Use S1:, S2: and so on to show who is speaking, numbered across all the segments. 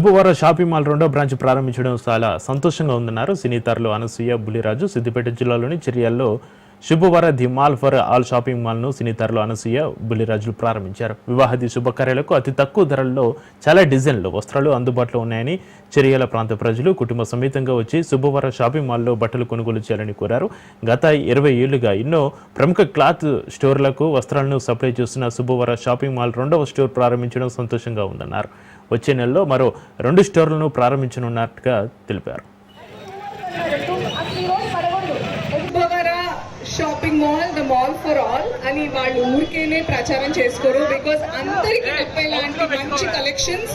S1: శుభవారం shopping mall రెండో branch ప్రారంభించడం చాలా సంతోషంగా ఉందన్నారు. సినీ అనసూయ బులిరాజు సిద్దిపేట జిల్లాలోని చర్యల్లో Shubhavara the mall for all shopping మాల్ను cine Anasuya బులిరాజులు ప్రారంభించారు. వివాహది శుభకార్యాలకు అతి తక్కువ ధరల్లో చాలా డిజైన్లు వస్త్రాలు అందుబాటులో ఉన్నాయని చర్యల ప్రాంత ప్రజలు కుటుంబ సమేతంగా వచ్చి శుభవర షాపింగ్ మాల్లో బట్టలు కొనుగోలు చేయాలని కోరారు. గత ఇరవై ఏళ్ళుగా ఎన్నో ప్రముఖ క్లాత్ స్టోర్లకు వస్త్రాలను సప్లై చేస్తున్న శుభవర షాపింగ్ మాల్ రెండవ స్టోర్ ప్రారంభించడం సంతోషంగా ఉందన్నారు. వచ్చే నెలలో మరో రెండు స్టోర్లను ప్రారంభించనున్నట్టుగా తెలిపారు.
S2: Shopping mall the mall for all అని వాళ్ళు ఊరికేనే ప్రచారం చేసుకోరు బికాస్ అందరికీ నప్పేలాంటి మంచి కలెక్షన్స్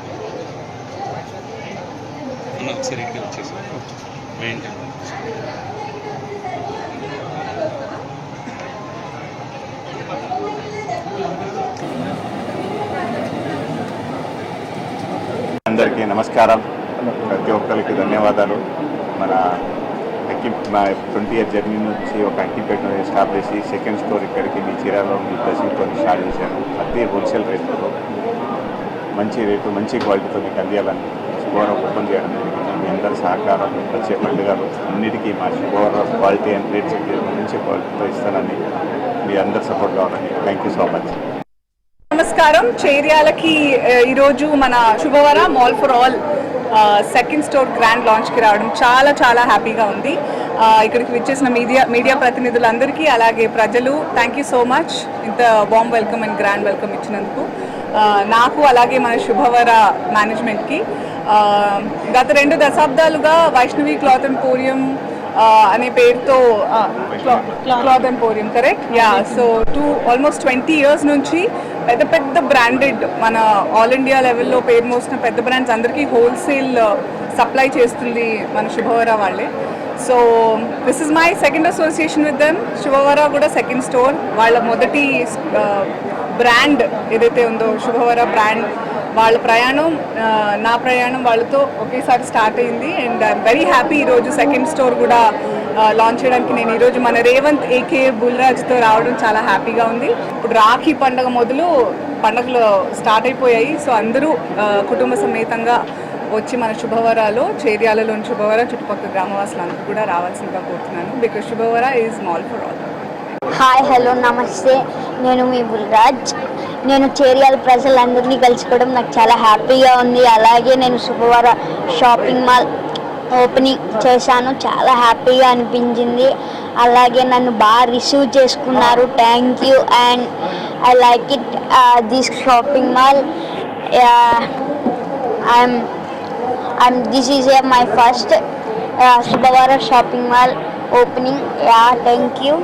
S3: ఒకసారి ఇక్కడికి మెయిన్
S4: అందరికీ నమస్కారం. ప్రతి ఒక్కరికి ధన్యవాదాలు. మన అక్కి మా ట్వంటీ ఇయర్ జర్నీ నుంచి ఒక అక్కిపేట ఎస్టాబ్లిష్ చేసి సెకండ్ స్టోర్ ఇక్కడికి మీ చీరాలో మీ దశతో స్టార్ట్ చేశాను అదే హోల్సేల్ రేట్తో మంచి రేటు మంచి క్వాలిటీతో మీకు అందియాలని శుభవారం ఓపెన్ చేయడం జరిగింది. మీ అందరి సహకారం వచ్చే పండుగలు అన్నిటికీ మా శుభవారం క్వాలిటీ అండ్ రేట్స్ మంచి క్వాలిటీతో ఇస్తానని మీ అందరి సపోర్ట్ కావాలని థ్యాంక్ యూ సో మచ్
S2: నమస్కారం. చేర్యాలకి ఈరోజు మన Shubhavara mall for all second store grand లాంచ్కి రావడం చాలా చాలా హ్యాపీగా ఉంది. ఇక్కడికి విచ్చేసిన మీడియా మీడియా ప్రతినిధులందరికీ అలాగే ప్రజలు థ్యాంక్ యూ సో మచ్ ఇంత బామ్ వెల్కమ్ అండ్ గ్రాండ్ వెల్కమ్ ఇచ్చినందుకు. నాకు అలాగే మన శుభవర మేనేజ్మెంట్కి గత రెండు దశాబ్దాలుగా వైష్ణవి క్లాత్ ఎంపోరియం అనే పేరుతో cloth emporium correct yeah so to almost twenty years నుంచి పెద్ద పెద్ద బ్రాండెడ్ మన ఆల్ ఇండియా లెవెల్లో పేరు మోసిన పెద్ద బ్రాండ్స్ అందరికీ హోల్సేల్ సప్లై చేస్తుంది మన శుభవరా వాళ్ళే. So this is my second association with them Shubhavara కూడా సెకండ్ స్టోర్ వాళ్ళ మొదటి బ్రాండ్ ఏదైతే ఉందో శుభవర బ్రాండ్ వాళ్ళ ప్రయాణం నా ప్రయాణం వాళ్ళతో ఒకేసారి స్టార్ట్ అయింది. అండ్ ఐఎమ్ వెరీ హ్యాపీ ఈరోజు సెకండ్ స్టోర్ కూడా లాంచ్ చేయడానికి నేను ఈరోజు మన రేవంత్ ఏకే బుల్రాజ్తో రావడం చాలా హ్యాపీగా ఉంది. ఇప్పుడు రాఖీ పండగ మొదలు పండగలు స్టార్ట్ అయిపోయాయి. సో అందరూ కుటుంబ సమేతంగా వచ్చి మన శుభవరాలో చేర్యాలలోని శుభవర చుట్టుపక్కల గ్రామవాసులందరూ కూడా రావాల్సిందిగా కోరుతున్నాను. Because Shubhavara is mall for all
S5: hi hello నమస్తే. నేను మీ బుల్రాజ్. నేను చేరియాల ప్రజలందరినీ కలుసుకోవడం నాకు చాలా హ్యాపీగా ఉంది. అలాగే నేను శుభవార షాపింగ్ మాల్ ఓపెనింగ్ చేశాను. చాలా హ్యాపీగా అనిపించింది. అలాగే నన్ను బాగా రిసీవ్ చేసుకున్నారు. Thank you and I like it this shopping mall I'm I'm this is my first Shubhavara shopping mall opening yeah thank you